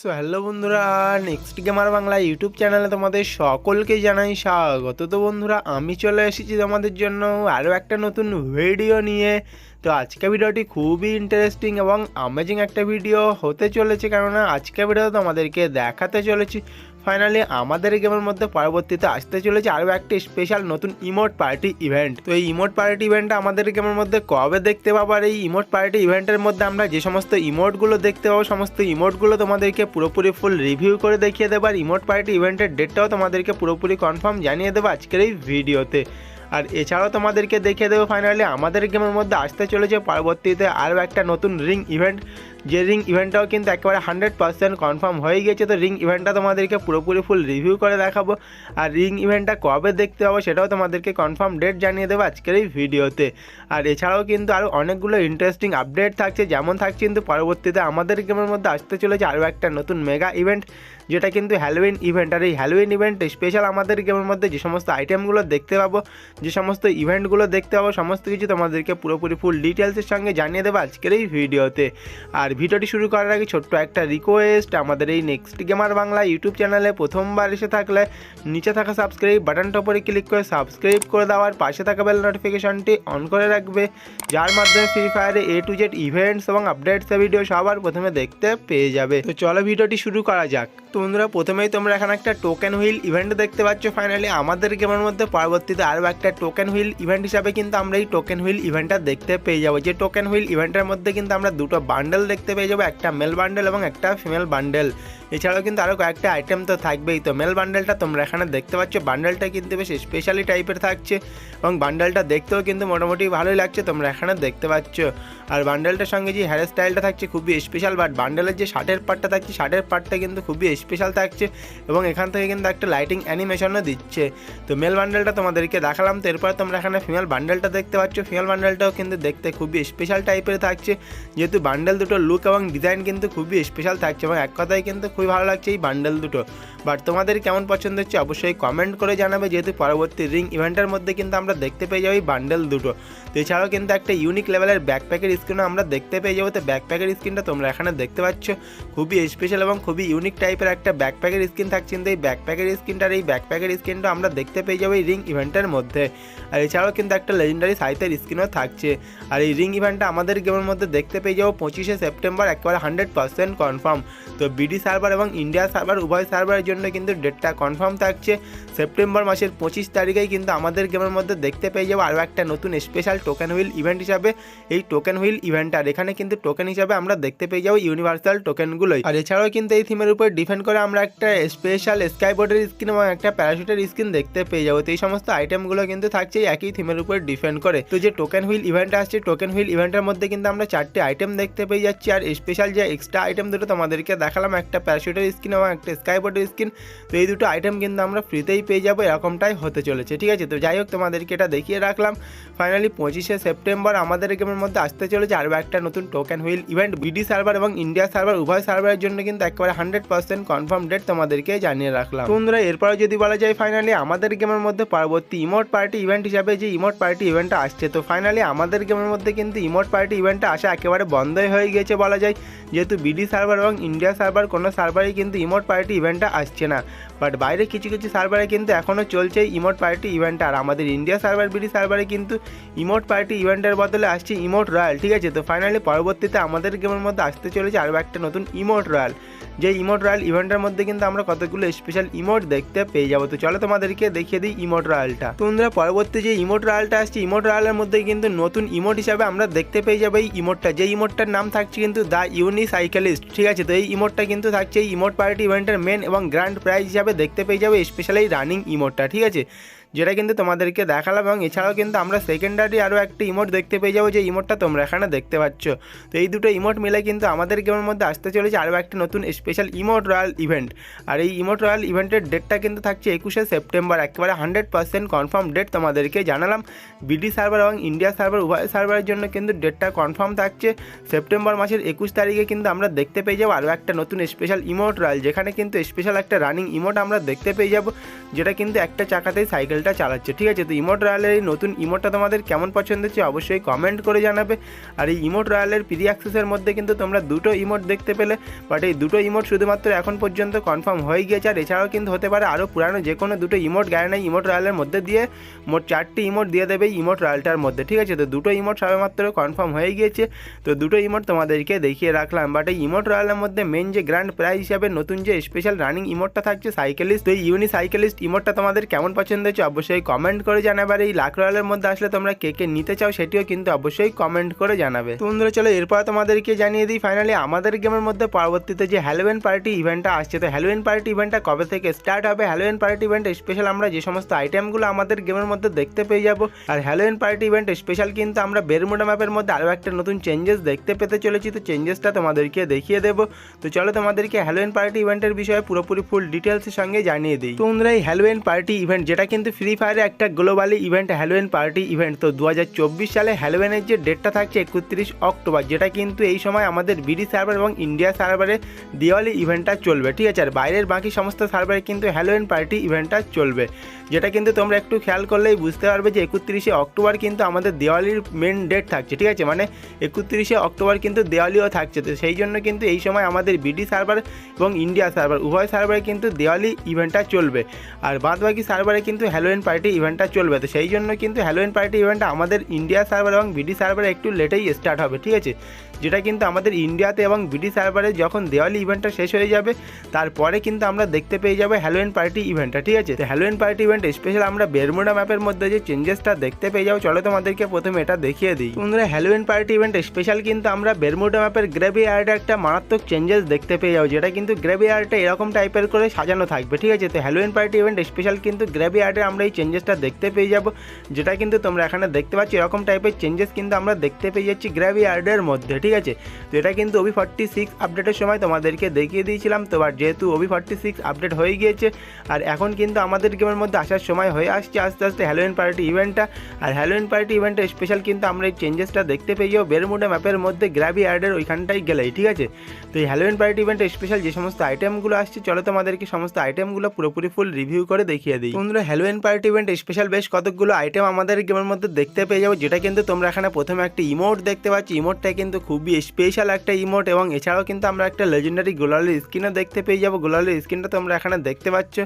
So hello বন্ধুরা, next gamer Bangla YouTube চ্যানেলে তোমাদের সকলকে জানাই স্বাগত। তো বন্ধুরা, আমি চলে এসেছি তোমাদের জন্য আরও একটা নতুন ভিডিও নিয়ে। তো আজকে ভিডিওটি খুবই ইন্টারেস্টিং এবং অ্যামেজিং একটা ভিডিও হতে চলেছে, কেননা আজকে ভিডিও তোমাদেরকে দেখাতে চলেছি। ফাইনালি আমাদের গেমের মধ্যে পরবর্তীতে আসতে চলেছে আরও একটি স্পেশাল নতুন ইমোট পার্টি ইভেন্ট তো এই ইমোট পার্টি ইভেন্টটা আমাদের গেমের মধ্যে কবে দেখতে পাবো? আর এই ইমোট পার্টি ইভেন্টের মধ্যে আমরা যে সমস্ত ইমোটগুলো দেখতে পাবো, সমস্ত ইমোটগুলো তোমাদেরকে পুরোপুরি ফুল রিভিউ করে দেখিয়ে দেবো। আর ইমোট পার্টি ইভেন্টের ডেটটাও তোমাদেরকে পুরোপুরি কনফার্ম জানিয়ে দেবো আজকের এই ভিডিওতে আর এছাড়াও তোমাদেরকে দেখিয়ে দেবো ফাইনালি আমাদের গেমের মধ্যে আসতে চলেছে পরবর্তীতে আরও একটা নতুন রিং ইভেন্ট যে রিং ইভেন্টটাও কিন্তু একেবারে হান্ড্রেড পার্সেন্ট কনফার্ম হয়ে গেছে তো রিং ইভেন্টটা তোমাদেরকে পুরোপুরি ফুল রিভিউ করে দেখাবো। আর রিং ইভেন্টটা কবে দেখতে পাবো সেটাও তোমাদেরকে কনফার্ম ডেট জানিয়ে দেবো আজকের এই ভিডিওতে। আর এছাড়াও কিন্তু আরও অনেকগুলো ইন্টারেস্টিং আপডেট থাকছে। যেমন থাকছে কিন্তু পরবর্তীতে আমাদের গেমের মধ্যে আসতে চলেছে আরও একটা নতুন মেগা ইভেন্ট যেটা কিন্তু হ্যালোউইন ইভেন্ট আর এই হ্যালোউইন ইভেন্ট স্পেশাল আমাদের গেমের মধ্যে যে সমস্ত আইটেমগুলো দেখতে পাবো, যে সমস্ত ইভেন্টগুলো দেখতে পাবো, সমস্ত কিছু তোমাদেরকে পুরোপুরি ফুল ডিটেলসের সঙ্গে জানিয়ে দেবো আজকের এই ভিডিওতে। আর ভিডিওটি শুরু করার আগে ছোট্ট একটা রিকোয়েস্ট আমাদের এই নেক্সট গেমার বাংলা ইউটিউব চ্যানেলে প্রথমবার এসে থাকলে নিচে থাকা সাবস্ক্রাইব বাটনটা উপরে ক্লিক করে সাবস্ক্রাইব করে দেওয়ার পাশে থাকা বেল নোটিফিকেশনটি অন করে রাখবে, যার মাধ্যমে ফ্রি ফায়ারে এ টু জেড ইভেন্টস এবং আপডেটসের ভিডিও সবার প্রথমে দেখতে পেয়ে যাবে। তো চলো ভিডিওটি শুরু করা যাক। তো বন্ধুরা, প্রথমেই তোমরা এখানে একটা টোকেন হুইল ইভেন্ট দেখতে পাচ্ছ ফাইনালি আমাদের গেমের মধ্যে পরবর্তীতে আরও একটা টোকেন হুইল ইভেন্ট হিসাবে কিন্তু আমরা এই টোকেন হুইল ইভেন্টটা দেখতে পেয়ে যাব। যে টোকেন হুইল ইভেন্টের মধ্যে কিন্তু আমরা দুটো বান্ডেল দেখতে পেয়ে যাব, একটা মেল বান্ডেল এবং একটা ফিমেল বান্ডেল এছাড়াও কিন্তু আরও কয়েকটা আইটেম তো থাকবেই। তো মেল বান্ডেলটা তোমরা এখানে দেখতে পাচ্ছ। বান্ডেলটা কিন্তু বেশ স্পেশালি টাইপের থাকছে এবং বান্ডেলটা দেখতেও কিন্তু মোটামুটি ভালোই লাগছে, তোমরা এখানে দেখতে পাচ্ছ। আর বান্ডেলটার সঙ্গে যে হেয়ার স্টাইলটা থাকছে খুবই স্পেশাল বাট বান্ডেলের যে শার্টের পার্টটা থাকছে শার্টের পার্টটা কিন্তু খুবই স্পেশাল থাকছে এবং এখান থেকে কিন্তু একটা লাইটিং অ্যানিমেশনও দিচ্ছে। তো মেল বান্ডেলটা তোমাদেরকে দেখালাম। তো এরপর তোমরা এখানে ফিমেল বান্ডেলটা দেখতে পাচ্ছ। ফিমেল বান্ডেলটাও কিন্তু দেখতে খুবই স্পেশাল টাইপের থাকছে। যেহেতু বান্ডেল দুটো লুক এবং ডিজাইন কিন্তু খুবই স্পেশাল থাকছে এবং এক কথায় কিন্তু খুবই ভালো লাগছে এই বান্ডেল দুটো। বাট তোমাদের কেমন পছন্দ হচ্ছে অবশ্যই কমেন্ট করে জানাবে, যেহেতু পরবর্তী রিং ইভেন্টের মধ্যে কিন্তু আমরা দেখতে পেয়ে যাব এই বান্ডেল দুটো। তো এছাড়াও কিন্তু একটা ইউনিক লেভেলের ব্যাকপ্যাকের স্ক্রিনও আমরা দেখতে পেয়ে যাব। তো ব্যাকপ্যাকের স্ক্রিনটা তোমরা এখানে দেখতে পাচ্ছ। খুবই স্পেশাল এবং খুবই ইউনিক টাইপের একটা ব্যাকপ্যাকের স্ক্রিন থাকছে। কিন্তু এই ব্যাকপ্যাকের স্ক্রিনটার এই ব্যাকপ্যাকের স্ক্রিনটা আমরা দেখতে পেয়ে যাব এই রিং ইভেন্টের মধ্যে। আর এছাড়াও কিন্তু একটা লেজেন্ডারি সাইতের স্ক্রিনও থাকছে। আর এই রিং ইভেন্টটা আমাদের গেমের মধ্যে দেখতে পেয়ে যাব পঁচিশে সেপ্টেম্বর, একেবারে হান্ড্রেড পার্সেন্ট কনফার্ম তো বিডি সার্ভার এবং ইন্ডিয়া সার্ভার, উভয় সার্ভারের জন্য কিন্তু ডেটটা কনফার্ম থাকছে। সেপ্টেম্বর মাসের পঁচিশ তারিখেই কিন্তু আমাদের গেমের মধ্যে দেখতে পেয়ে যাব আরও একটা নতুন স্পেশাল টোকেন হুইল ইভেন্ট হিসাবে। এই টোকেন হুইল ইভেন্ট আর এখানে কিন্তু টোকেন হিসাবে আমরা দেখতে পেয়ে যাব ইউনিভার্সাল টোকেনগুলোই আর এছাড়াও কিন্তু এই থিমের উপর ডিপেন্ড করে আমরা একটা স্পেশাল স্কাইবোর্ডের স্কিন এবং একটা প্যারাশুটের স্কিন দেখতে পেয়ে যাব। তো এই সমস্ত আইটেমগুলো কিন্তু থাকছে একই থিমের উপর ডিপেন্ড করে। তো যে টোকেন হুইল ইভেন্ট আসছে টোকেন হুইল ইভেন্টের মধ্যে কিন্তু আমরা চারটে আইটেম দেখতে পেয়ে যাচ্ছি। আর স্পেশাল যে এক্সট্রা আইটেম দুটো তোমাদেরকে দেখালাম, একটা প্যারাশুটের স্কিন এবং একটা স্কাইবোর্ডের স্কিন তো এই দুটো আইটেম কিন্তু আমরা ফ্রিতেই পেয়ে যাব, এরকমটাই হতে চলেছে, ঠিক আছে? তো যাই হোক, তোমাদেরকে এটা দেখিয়ে রাখলাম। ফাইনালি পঁচিশে সেপ্টেম্বর আমাদের গেমের মধ্যে আসতে চলেছে আরও একটা নতুন token wheel event BD server এবং ইন্ডিয়া সার্ভার উভয় সার্ভারের জন্য কিন্তু একেবারে হান্ড্রেড পার্সেন্ট কনফার্ম ডেট তোমাদেরকে জানিয়ে রাখলাম। বন্ধুরা এরপরে যদি বলা যায় ফাইনালি আমাদের গেমের মধ্যে পরবর্তী ইমোট পার্টি ইভেন্ট হিসাবে যে ইমোট পার্টি ইভেন্টটা আসছে, তো ফাইনালি আমাদের গেমের মধ্যে কিন্তু ইমোট পার্টি ইভেন্টটা আসা একেবারে বন্ধই হয়ে গিয়েছে বলা যায়। যেহেতু বিডি সার্ভার এবং ইন্ডিয়া সার্ভার কোনো সার্ভারেই কিন্তু ইমোট পার্টি ইভেন্টটা আসছে না। বাট বাইরে কিছু কিছু সার্ভারে কিন্তু এখনও চলছে ইমোট পার্টি ইভেন্ট। আর আমাদের ইন্ডিয়া সার্ভার, বিডি সার্ভারে কিন্তু ইমোট পার্টি ইভেন্টের বদলে আসছে ইমোট রয়্যাল, ঠিক আছে? তো ফাইনালি পরবর্তীতে আমাদের গেমের মধ্যে আসতে চলেছে আরও একটা নতুন ইমোট রয়্যাল। যে ইমোট রয়্যাল ইভেন্টের মধ্যে কিন্তু আমরা কতগুলো স্পেশাল ইমোট দেখতে পেয়ে যাব। তো চলো তোমাদেরকে দেখিয়ে দিই ইমোট রয়্যালটা তো বন্ধুরা, পরবর্তী যে ইমোট রয়্যালটা আসছে, ইমোট রয়্যালের মধ্যে কিন্তু নতুন ইমোট হিসাবে আমরা দেখতে পেয়ে যাব এই ইমোটটা। যে ইমোটটার নাম থাকছে কিন্তু দ্য ইউনি সাইকেলিস্ট ঠিক আছে? তো এই ইমোটটা কিন্তু থাকছে এই ইমোট পার্টি ইভেন্টের মেন এবং গ্র্যান্ড প্রাইজ হিসাবে দেখতে পেয়ে যাবে স্পেশালি রানিং ইমোটটা, ঠিক আছে? যেটা কিন্তু তোমাদেরকে দেখালাম এবং এছাড়াও কিন্তু আমরা সেকেন্ডারি আরও একটা ইমোট দেখতে পেয়ে যাব, যে ইমোটটা তোমরা এখানে দেখতে পাচ্ছ। তো এই দুটো ইমোট মিলে কিন্তু আমাদের গেমের মধ্যে আসতে চলেছে আরও একটা নতুন স্পেশাল ইমোট রয়্যাল ইভেন্ট আর এই ইমোট রয়্যাল ইভেন্টের ডেটটা কিন্তু থাকছে একুশে সেপ্টেম্বর, একেবারে হান্ড্রেড পার্সেন্ট কনফার্ম ডেট তোমাদেরকে জানালাম। বিডি সার্ভার এবং ইন্ডিয়া সার্ভার উভয় সার্ভারের জন্য কিন্তু ডেটটা কনফার্ম থাকছে। সেপ্টেম্বর মাসের একুশ তারিখে কিন্তু আমরা দেখতে পেয়ে যাব আরও একটা নতুন স্পেশাল ইমোট রয়্যাল যেখানে কিন্তু স্পেশাল একটা রানিং ইমোট আমরা দেখতে পেয়ে যাব, যেটা কিন্তু একটা চাকাতেই সাইকেলটা বান্ডেলটা চালাচ্ছে। ঠিক আছে, তো ইমোট রয়্যালের এই নতুন ইমোটটা তোমাদের কেমন পছন্দ হচ্ছে অবশ্যই কমেন্ট করে জানাবে। আর এই ইমোট রয়্যালের প্রি অ্যাক্সেসের মধ্যে কিন্তু তোমরা দুটো ইমোট দেখতে পেলে। বাট এই দুটো ইমোট শুধুমাত্র এখন পর্যন্ত কনফার্ম হয়ে গিয়েছে। আর এছাড়াও কিন্তু হতে পারে আরও পুরানো যে কোনো দুটো ইমোট গ্যারেনাই ইমোট রয়্যালের মধ্যে দিয়ে মোট চারটি ইমোট দিয়ে দেবে ইমোট রয়্যালটার মধ্যে। ঠিক আছে, তো দুটো ইমোট সবেমাত্র কনফার্ম হয়ে গিয়েছে। তো দুটো ইমোট তোমাদেরকে দেখিয়ে রাখলাম। বাট এই ইমোট রয়্যালের মধ্যে মেন যে গ্র্যান্ড প্রাইজ হিসাবে নতুন যে স্পেশাল রানিং ইমোটটা থাকছে সাইকেলিস্ট তো এই ইউনি সাইকেলিস্ট ইমোটটা তোমাদের কেমন পছন্দ হচ্ছে অবশ্যই কমেন্ট করে জানাবে। আর এই লাখ রয়্যালের মধ্যে আসলে তোমরা কে কে নিতে চাও সেটিও কিন্তু অবশ্যই কমেন্ট করে জানাবে। তো বন্ধুরা, চলো এরপর তোমাদেরকে জানিয়ে দিই ফাইনালি আমাদের গেমের মধ্যে পরবর্তীতে যে হ্যালোয়েন পার্টি ইভেন্টটা আসছে, তো হ্যালোয়েন পার্টি ইভেন্টটা কবে থেকে স্টার্ট হবে? হ্যালোয়েন পার্টি ইভেন্ট স্পেশাল আমরা যে সমস্ত আইটেমগুলো আমাদের গেমের মধ্যে দেখতে পেয়ে যাব। আর হ্যালোয়েন পার্টি ইভেন্ট স্পেশাল কিন্তু আমরা বেরমুডা ম্যাপের মধ্যে আরও একটা নতুন চেঞ্জেস দেখতে পেতে চলেছি। তো চেঞ্জেসটা তোমাদেরকে দেখিয়ে দেবো। তো চলো তোমাদেরকে হ্যালোয়েন পার্টি ইভেন্টের বিষয়ে পুরোপুরি ফুল ডিটেলসের সঙ্গে জানিয়ে দিই। তো বন্ধুরা, এই হ্যালোয়েন পার্টি ইভেন্ট যেটা কিন্তু ফ্রি ফায়ারে একটা globally event Halloween party event তো দু হাজার চব্বিশ সালে হ্যালোয়েনের যে ডেটটা থাকছে একত্রিশ অক্টোবর, যেটা কিন্তু এই সময় আমাদের বিডি সার্ভার এবং ইন্ডিয়া সার্ভারে দিওয়ালি ইভেন্টটা চলবে, ঠিক আছে? আর বাইরের বাকি সমস্ত সার্ভারে কিন্তু হ্যালোয়েন পার্টি ইভেন্টটা চলবে। যেটা কিন্তু তোমরা একটু খেয়াল করলেই বুঝতে পারবে যে একত্রিশে অক্টোবর কিন্তু আমাদের দেওয়ালির মেন ডেট থাকছে, ঠিক আছে? মানে একত্রিশে অক্টোবর কিন্তু দেওয়ালিও থাকছে। তো সেই জন্য কিন্তু এই সময় আমাদের বিডি সার্ভার এবং ইন্ডিয়া সার্ভার উভয় সার্ভারে কিন্তু দেওয়ালি ইভেন্টটা চলবে। আর বাদ বাকি সার্ভারে কিন্তু হ্যালোয়েন পার্টি ইভেন্টটা চলবে। তো সেই জন্য কিন্তু হ্যালোয়েন পার্টি ইভেন্টটা আমাদের ইন্ডিয়া সার্ভার এবং বিডি সার্ভারে একটু লেটেই স্টার্ট হবে, ঠিক আছে? যেটা কিন্তু আমাদের ইন্ডিয়াতে এবং বিডি সার্ভারে যখন দেওয়ালি ইভেন্টটা শেষ হয়ে যাবে, তারপরে কিন্তু আমরা দেখতে পেয়ে যাব হ্যালোয়েন পার্টি ইভেন্টটা ঠিক আছে? তো হ্যালোয়েন পার্টি ইভেন্ট স্পেশাল আমরা বেরমুডা ম্যাপের মধ্যে যে চেঞ্জেসটা দেখতে পেয়ে যাব, চলো তোমাদেরকে প্রথমে এটা দেখিয়ে দিই। বন্ধুরা হ্যালোয়েন পার্টি ইভেন্ট স্পেশাল কিন্তু আমরা বেরমুডা ম্যাপের গ্রেভি আর্টে একটা মারাত্মক চেঞ্জেস দেখতে পেয়ে যাব, যেটা কিন্তু গ্রেভি আর্টে এরকম টাইপের করে সাজানো থাকবে, ঠিক আছে? তো হ্যালোয়েন পার্টি ইভেন্ট স্পেশাল কিন্তু গ্রেভি আর্টে আমরা এই চেঞ্জেসটা দেখতে পেয়ে যাব। যেটা কিন্তু তোমরা এখানে দেখতে পাচ্ছ, এরকম টাইপের চেঞ্জেস কিন্তু আমরা দেখতে পেয়ে যাচ্ছি গ্রেভি আর্টের মধ্যে, ঠিক আছে? তো এটা কিন্তু ওবি ফর্টি সিক্স আপডেটের সময় তোমাদেরকে দেখিয়ে দিয়েছিলাম। তো বাট যেহেতু ওবি ফর্টি সিক্স আপডেট হয়ে গিয়েছে, আর এখন কিন্তু আমাদের গেমের মধ্যে আসার সময় হয়ে আসছে আস্তে আস্তে হ্যালোইন পার্টি ইভেন্টটা আর হ্যালোইন পার্টি ইভেন্টে স্পেশাল কিন্তু আমরা এই চেঞ্জেসটা দেখতে পেয়ে যাব। বেরমুডা ম্যাপের মধ্যে গ্র্যাভি অ্যাডের ওইখানটাই গেলেই, ঠিক আছে? তো এই হ্যালোইন পার্টি ইভেন্টে স্পেশাল যে সমস্ত আইটেমগুলো আসছে, চলো তোমাদেরকে সমস্ত আইটেমগুলো পুরোপুরি ফুল রিভিউ করে দেখিয়ে দিই। বন্ধুরা হ্যালোইন পার্টি ইভেন্ট স্পেশাল বেশ কতগুলো আইটেম আমাদের গেমের মধ্যে দেখতে পেয়ে যাব, যেটা কিন্তু তোমরা এখানে প্রথমে একটা ইমোট দেখতে পাচ্ছ। ইমোটটা কিন্তু খুবই স্পেশাল একটা ইমোট এবং এছাড়াও কিন্তু আমরা একটা লেজেন্ডারি গোলালের স্কিনও দেখতে পেয়ে যাব। গোলালের স্কিনটা তোমরা এখানে দেখতে পাচ্ছ।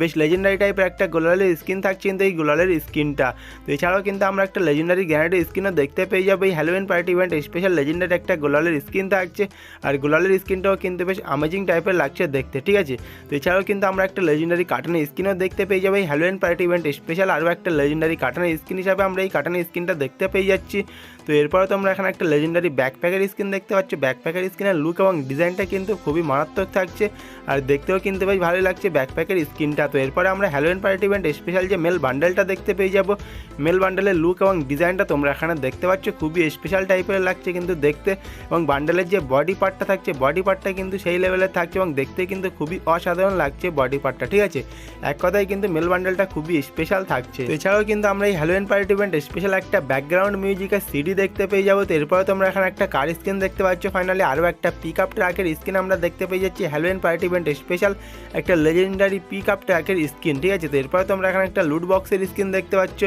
বেশ লেজেন্ডারি টাইপের একটা গোলালের স্কিন থাকছে কিন্তু এই গোলালের স্কিনটা তো এছাড়াও কিন্তু আমরা একটা লেজেন্ডারি গ্যানারি স্কিনও দেখতে পেয়ে যাব। এই Halloween party event special legendary একটা গোলালের স্কিন থাকছে। আর গোলালের স্কিনটাও কিন্তু বেশ আমেজিং টাইপের লাগছে দেখতে, ঠিক আছে? তো এছাড়াও কিন্তু আমরা একটা লেজেন্ডারি কাটানের স্কিনও দেখতে পেয়ে যাব। এই হ্যালোইন পার্টি ইভেন্ট স্পেশাল আরও একটা লেজেন্ডারি কাটানের স্কিন হিসাবে আমরা এই কাটানের স্কিনটা দেখতে পেয়ে যাচ্ছি। তো এরপরে তোমরা এখানে একটা লেজেন্ডারি ব্যাকপ্যাকের স্কিন দেখতে পাচ্ছ। ব্যাকপ্যাকের স্কিনের লুক এবং ডিজাইনটা কিন্তু খুবই মারাত্মক থাকছে। আর দেখতেও কিন্তু বেশ ভালোই লাগছে ব্যাকপ্যাকের স্কিনটা তো এরপরে আমরা হ্যালোইন পার্টি ইভেন্ট স্পেশাল যে মেল বান্ডেলটা দেখতে পেয়ে যাব মেল বান্ডেলের লুক এবং ডিজাইনটা তোমরা এখানে দেখতে পাচ্ছ। খুবই স্পেশাল টাইপের লাগছে কিন্তু দেখতে এবং বান্ডেলের যে বডি পার্টটা থাকছে বডি পার্টটা কিন্তু সেই লেভেলের থাকছে এবং দেখতে কিন্তু খুবই অসাধারণ লাগছে বডি পার্টটা ঠিক আছে? এক কথায় কিন্তু মেল বান্ডেলটা খুবই স্পেশাল থাকছে। এছাড়াও কিন্তু আমরা এই হ্যালোইন পার্টি ইভেন্ট স্পেশাল একটা ব্যাকগ্রাউন্ড মিউজিকের সিডি দেখতে পেয়ে যাব। তো এরপরে তোমরা এখানে একটা কার স্ক্রিন দেখতে পাচ্ছ। ফাইনালি আরও একটা পিক আপ ট্র্যাকের স্ক্রিন আমরা দেখতে পেয়ে যাচ্ছি। হ্যালোইন পার্টি ইভেন্ট স্পেশাল একটা লেজেন্ডারি পিক আপ ট্র্যাকের স্ক্রিন ঠিক আছে? তো এরপরে তোমরা এখানে একটা লুট বক্সের স্ক্রিন দেখতে পাচ্ছ।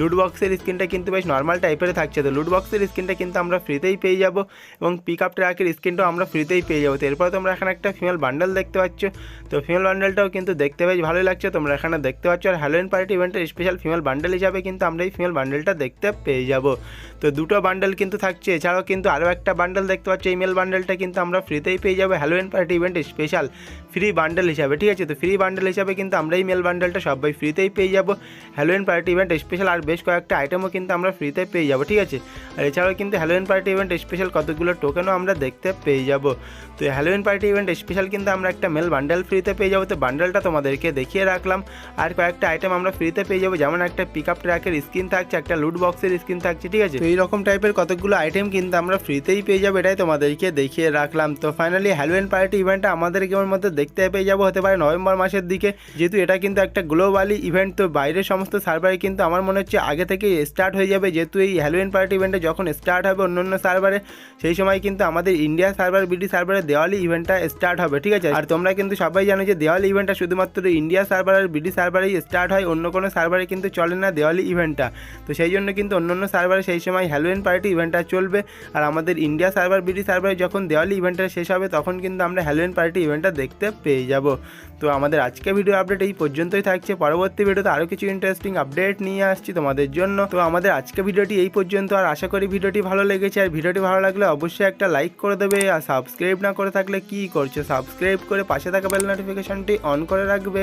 লুট বক্সের স্ক্রিনটা কিন্তু বেশ নর্মাল টাইপের থাকছে। তো লুট বক্সের স্ক্রিনটা কিন্তু আমরা ফ্রিতেই পেয়ে যাব এবং পিক আপ ট্র্যাকের স্ক্রিনটাও আমরা ফ্রিতেই পেয়ে যাব। তো এরপরে তোমরা এখানে একটা ফিমেল বান্ডেল দেখতে পাচ্ছ। তো ফিমেল বান্ডেলটাও কিন্তু দেখতে বেশ ভালোই লাগছে। তোমরা এখানে দেখতে পাচ্ছ আর হ্যালোইন পার্টি ইভেন্টের স্পেশাল ফিমেল বান্ডেল হিসাবে কিন্তু আমরা এই ফিমেল বান্ডেলটা দেখতে পেয়ে যাব। তো দুটো বান্ডেল কিন্তু থাকছে। এছাড়াও কিন্তু আরও একটা বান্ডেল দেখতে পাচ্ছ এই মেল বান্ডেলটা কিন্তু আমরা ফ্রিতেই পেয়ে যাব। Halloween party event special free bundle হিসাবে, ঠিক আছে? তো ফ্রি বান্ডেল হিসাবে কিন্তু আমরা এই মেল বান্ডেলটা সবাই ফ্রিতেই পেয়ে যাব। হ্যালোইন পার্টি ইভেন্ট স্পেশাল আর বেশ কয়েকটা আইটেমও কিন্তু আমরা ফ্রিতে পেয়ে যাব, ঠিক আছে? আর এছাড়াও কিন্তু হ্যালোয়েন পার্টি ইভেন্ট স্পেশাল কতগুলো টোকেনও আমরা দেখতে পেয়ে যাব। তো হ্যালোয়েন পার্টি ইভেন্ট স্পেশাল কিন্তু আমরা একটা মেল বান্ডেল ফ্রিতে পেয়ে যাব। তো বান্ডেলটা তোমাদেরকে দেখিয়ে রাখলাম। আর কয়েকটা আইটেম আমরা ফ্রিতে পেয়ে যাব। যেমন একটা পিক আপ ট্র্যাকের স্ক্রিন থাকছে, একটা লুট বক্সের স্ক্রিন থাকছে, ঠিক আছে? তো এইরকম এরকম টাইপের কতগুলো আইটেম কিন্তু আমরা ফ্রিতেই পেয়ে যাব, এটাই তোমাদেরকে দেখিয়ে রাখলাম। তো ফাইনালি হ্যালোয়েন পার্টি ইভেন্টটা আমাদের কেমন মধ্যে দেখতে পেয়ে যাব হতে পারে নভেম্বর মাসের দিকে। যেহেতু এটা কিন্তু একটা গ্লোবালি ইভেন্ট তো বাইরের সমস্ত সার্ভারে কিন্তু আমার মনে হচ্ছে আগে থেকেই স্টার্ট হয়ে যাবে। যেহেতু এই হ্যালোয়েন পার্টি ইভেন্টটা যখন স্টার্ট হবে অন্য অন্য সার্ভারে সেই সময় কিন্তু আমাদের ইন্ডিয়া সার্ভার বিডি সার্ভারে দেওয়ালি ইভেন্টটা স্টার্ট হবে, ঠিক আছে? আর তোমরা কিন্তু সবাই জানো যে দেওয়ালি ইভেন্টটা শুধুমাত্র ইন্ডিয়া সার্ভার আর বিডি সার্ভারেই স্টার্ট হয়, অন্য কোনো সার্ভারে কিন্তু চলে না দেওয়ালি ইভেন্টটা তো সেই জন্য কিন্তু অন্য অন্য সার্ভারে সেই সময় হ্যালোয়েন পার্টি ইভেন্টটা চলবে। আর আমাদের ইন্ডিয়া সার্ভার বিডি সার্ভারে যখন দেওয়ালি ইভেন্টটা শেষ হবে, তখন কিন্তু আমরা হ্যালোয়েন পার্টি ইভেন্টটা দেখতে পেয়ে যাব। তো আমাদের আজকে ভিডিও আপডেট এই পর্যন্তই থাকছে। পরবর্তী ভিডিওতে আরও কিছু ইন্টারেস্টিং আপডেট নিয়ে আসছি তোমাদের জন্য। তো আমাদের আজকে ভিডিওটি এই পর্যন্ত। আর আশা করি ভিডিওটি ভালো লেগেছে। আর ভিডিওটি ভালো লাগলে অবশ্যই একটা লাইক করে দেবে। আর সাবস্ক্রাইব না করে থাকলে কি করছ? সাবস্ক্রাইব করে পাশে থাকা বেল নোটিফিকেশনটি অন করে রাখবে।